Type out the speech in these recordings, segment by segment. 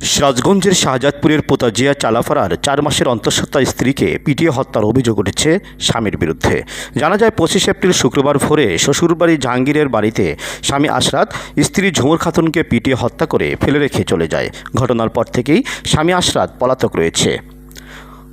সিরাজগঞ্জের শাহজাদপুরের পোতা জিয়া চালাফাড়ার চার মাসের অন্তঃসত্ত্বা স্ত্রীকে পিটিয়ে হত্যার অভিযোগ উঠেছে স্বামীর বিরুদ্ধে। জানা যায়, পঁচিশ এপ্রিল শুক্রবার ভোরে শ্বশুরবাড়ি জাহাঙ্গীরের বাড়িতে স্বামী আশরাত স্ত্রী ঝুমুর খাতুনকে পিটিয়ে হত্যা করে ফেলে রেখে চলে যায়। ঘটনার পর থেকেই স্বামী আশরাত পলাতক রয়েছে।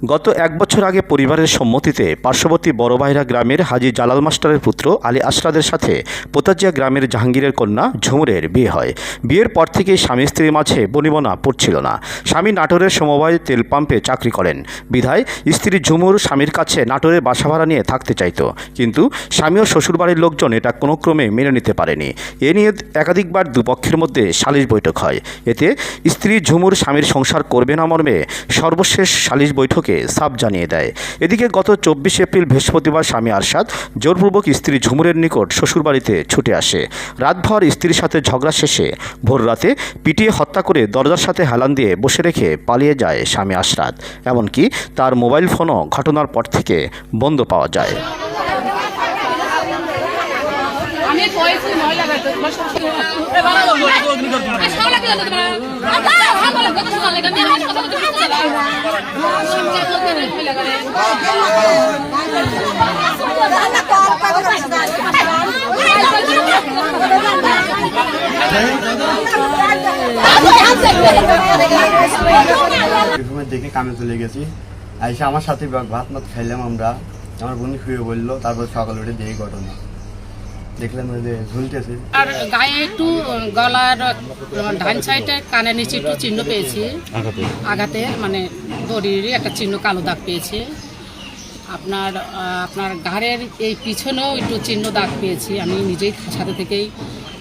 গত এক বছর আগে পরিবারের সম্মতিতে পার্শ্ববর্তী বড়বাইরা গ্রামের হাজি জালাল মাস্টারের পুত্র আলী আশরাদের সাথে পোতাজিয়া গ্রামের জাহাঙ্গীরের কন্যা ঝুমুরের বিয়ে হয়। বিয়ের পর থেকেই স্বামী স্ত্রীর মাঝে বনিবনা পড়ছিল না। স্বামী নাটোরের সমবায় তেল পাম্পে চাকরি করেন। বিধায় স্ত্রী ঝুমুর স্বামীর কাছে নাটোরে বাসা ভাড়া নিয়ে থাকতে চাইতো। কিন্তু স্বামী ও শ্বশুরবাড়ির লোকজন এটা কোনো ক্রমে মেনে নিতে পারেনি। এ নিয়ে একাধিকবার দুপক্ষের মধ্যে সালিশ বৈঠক হয়। এতে স্ত্রী ঝুমুর স্বামীর সংসার করবে না মর্মে সর্বশেষ সালিশ বৈঠকে সাপ জানিয়ে দেয় এদিকে গত চব্বিশ এপ্রিল বৃহস্পতিবার স্বামী আরশাদ জোরপূর্বক স্ত্রী ঝুমুরের নিকট শ্বশুরবাড়িতে ছুটে আসে রাতভর স্ত্রীর সাথে ঝগড়া শেষে ভোর রাতে পিটিয়ে হত্যা করে দরজার সাথে হেলান দিয়ে বসে রেখে পালিয়ে যায় স্বামী আশরাত এমনকি তার মোবাইল ফোনও ঘটনার পর থেকে বন্ধ পাওয়া যায় আমি দেখে কামে চলে গেছি। আইসা আমার সাথে ভাত মাত খাইলাম আমরা। আমার বোন শুয়ে বলল, তারপর সকালে উঠে দেখি ঘটনা। দেখলাম ওই যে ঝুলতেছে। আর গায়ে একটু গলার ডান সাইডে কানের নিচে একটু চিহ্ন পেয়েছি। আঘাতে? মানে দড়িরই একটা চিহ্ন কালো দাগ পেয়েছি। আপনার আপনার ঘাড়ের এই পিছনেও একটু চিহ্ন দাগ পেয়েছি। আমি নিজেই সাথে থেকেই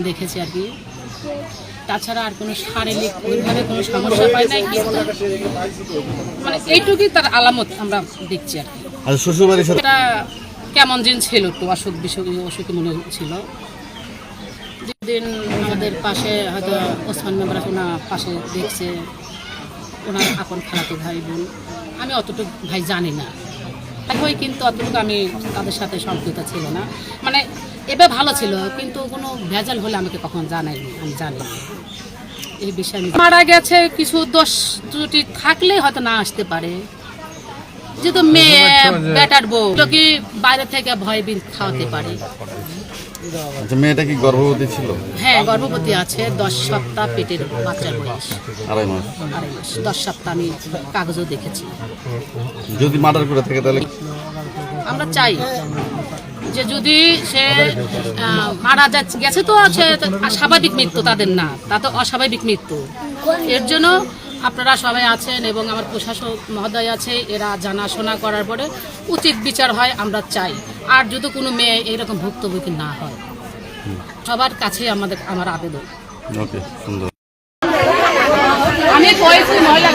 দেখেছি আর কি। তাছাড়া আর কোনো শারীরিক ওইভাবে কোনো সমস্যা পাই নাই। কিন্তু মানে এইটুকুই তার আলামত আমরা দেখছি আর কি। এটা কেমন দিন ছিল একটু অসুখ বিসুখ অসুখ মনে ছিল? দিন আমাদের পাশে হয়তো ওসমান মেম্বার ওনা পাশে দেখছে, ওনার আপন খালাতো ভাই বোন, আমি অতটুকু ভাই জানি না। হয় কিন্তু অতটুকু আমি তাদের সাথে সম্পৃক্ত ছিল না। মানে এবে ভালো ছিল, কিন্তু কোনো ভেজাল হলে আমাকে কখন জানায়নি, আমি জানি এই বিষয়ে মারা গেছে, কিছু দোষ ত্রুটি থাকলে হয়তো না আসতে পারে। যেহেতু মেয়ে বেটার বউ তো কি বাইরে থেকে ভয় বিন খাওয়াতে পারে? আচ্ছা মেয়েটা কি গর্ভবতী ছিল? হ্যাঁ গর্ভবতী আছে দশ সপ্তাহ পেটের বাচ্চার বয়স। আড়াই মাস। আড়াই মাস। দশ সপ্তাহ আমি কাগজও দেখেছি। যদি মার্ডার করে থাকে তাহলে আমরা চাই যে যদি সে মারা যাচ্ছে গেছে তো সে স্বাভাবিক মৃত্যু তাদের না তা তো অস্বাভাবিক মৃত্যু। এর জন্য আপনারা সবাই আছেন এবং আমার প্রশাসক মহোদয় আছে এরা জানাশোনা করার পরে উচিত বিচার হয় আমরা চাই। আর যদি কোনো মেয়ে এইরকম ভুক্তভোগী না হয় সবার কাছে আমাদের আমার আবেদন। আমি কয়েছি মহিলা